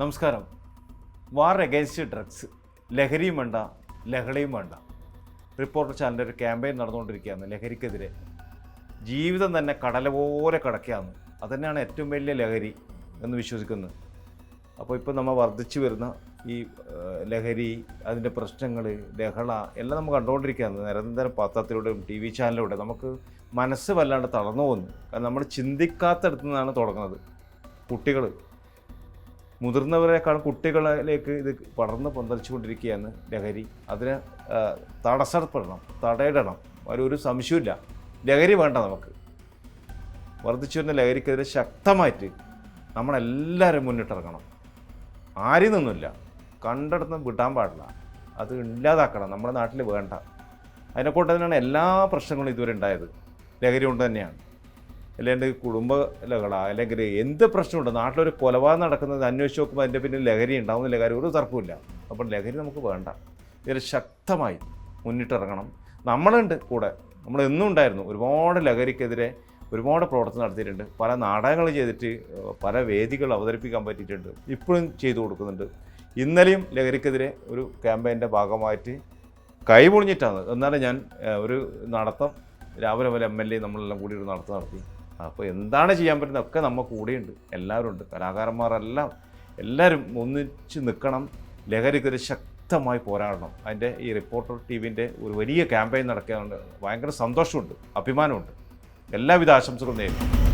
നമസ്കാരം. വാർ against drugs ലഹരിയും വേണ്ട ലഹളയും വേണ്ട. റിപ്പോർട്ടർ ചാനലിന്റെ ഒരു ക്യാമ്പയിൻ നടന്നുകൊണ്ടിരിക്കുകയാണ് ലഹരിക്കെതിരെ. ജീവിതം തന്നെ കടല പോലെ കിടക്കുകയാണ്. അതുതന്നെയാണ് ഏറ്റവും വലിയ ലഹരി എന്ന് വിശ്വസിക്കുന്നത്. അപ്പോൾ ഇപ്പോൾ നമ്മൾ വർദ്ധിച്ചു വരുന്ന ഈ ലഹരി അതിന്റെ പ്രശ്നങ്ങൾ ലഹള എല്ലാം നമ്മൾ കണ്ടുകൊണ്ടിരിക്കുകയാണ്. നിരന്തരം പത്രത്തിലൂടെയും ടി വി ചാനലിലൂടെ നമുക്ക് മനസ്സ് വല്ലാണ്ട് തളർന്നു പോകുന്നു. കാരണം നമ്മൾ ചിന്തിക്കാത്തടത്തു നിന്നാണ് തുടങ്ങുന്നത്. കുട്ടികൾ മുതിർന്നവരെക്കാൾ കുട്ടികളിലേക്ക് ഇത് പടർന്ന് പന്തലിച്ചുകൊണ്ടിരിക്കുകയാണ് ലഹരി. അതിന് തടസ്സപ്പെടണം തടയിടണം. അതിലൊരു സംശയമില്ല ലഹരി വേണ്ട നമുക്ക്. വർദ്ധിച്ചു വരുന്ന ലഹരിക്കെതിരെ ശക്തമായിട്ട് നമ്മളെല്ലാവരും മുന്നിട്ടിറങ്ങണം. ആരിൽ നിന്നുമില്ല. കണ്ടിടത്ത് വിടാൻ പാടില്ല. അത് ഇല്ലാതാക്കണം. നമ്മുടെ നാട്ടിൽ വേണ്ട. അതിനെക്കൊണ്ട് തന്നെയാണ് എല്ലാ പ്രശ്നങ്ങളും ഇതുവരെ ഉണ്ടായത്. ലഹരി കൊണ്ട് തന്നെയാണ്. അല്ലെങ്കിൽ കുടുംബ ലഹള അല്ലെങ്കിൽ എന്ത് പ്രശ്നമുണ്ട്? നാട്ടിലൊരു കൊലപാതകം നടക്കുന്നത് അന്വേഷിച്ച് നോക്കുമ്പോൾ അതിന്റെ പിന്നിൽ ലഹരി ഉണ്ടാവുന്നില്ല കാര്യം ഒരു തർക്കമില്ല അപ്പോൾ ലഹരി നമുക്ക് വേണ്ട. ഇതിൽ ശക്തമായി മുന്നിട്ടിറങ്ങണം. നമ്മളുണ്ട് കൂടെ. നമ്മൾ എന്നും ഉണ്ടായിരുന്നു. ഒരുപാട് ലഹരിക്കെതിരെ ഒരുപാട് പ്രവർത്തനം നടത്തിയിട്ടുണ്ട്. പല നാടകങ്ങൾ ചെയ്തിട്ട് പല വേദികൾ അവതരിപ്പിക്കാൻ പറ്റിയിട്ടുണ്ട്. ഇപ്പോഴും ചെയ്തു കൊടുക്കുന്നുണ്ട്. ഇന്നലെയും ലഹരിക്കെതിരെ ഒരു ക്യാമ്പയിന്റെ ഭാഗമായിട്ട് കൈപൊളിഞ്ഞിട്ടാണ്. എന്നാലും ഞാൻ ഒരു നടത്തം രാവിലെ പോലെ എം എൽ എ നമ്മളെല്ലാം കൂടി ഒരു നടത്തം നടത്തി. അപ്പോൾ എന്താണ് ചെയ്യാൻ പറ്റുന്നത്? ഒക്കെ നമ്മൾ കൂടെയുണ്ട്. എല്ലാവരും ഉണ്ട്. കലാകാരന്മാരെല്ലാം എല്ലാവരും ഒന്നിച്ച് നിൽക്കണം. ലഹരിക്കെതിരെ ശക്തമായി പോരാടണം. അതിന്റെ ഈ റിപ്പോർട്ടർ ടി വിന്റെ ഒരു വലിയ ക്യാമ്പയിൻ നടക്കുകയാണ്. ഭയങ്കര സന്തോഷമുണ്ട്. അഭിമാനമുണ്ട്. എല്ലാവിധ ആശംസകളും നേരുന്നു.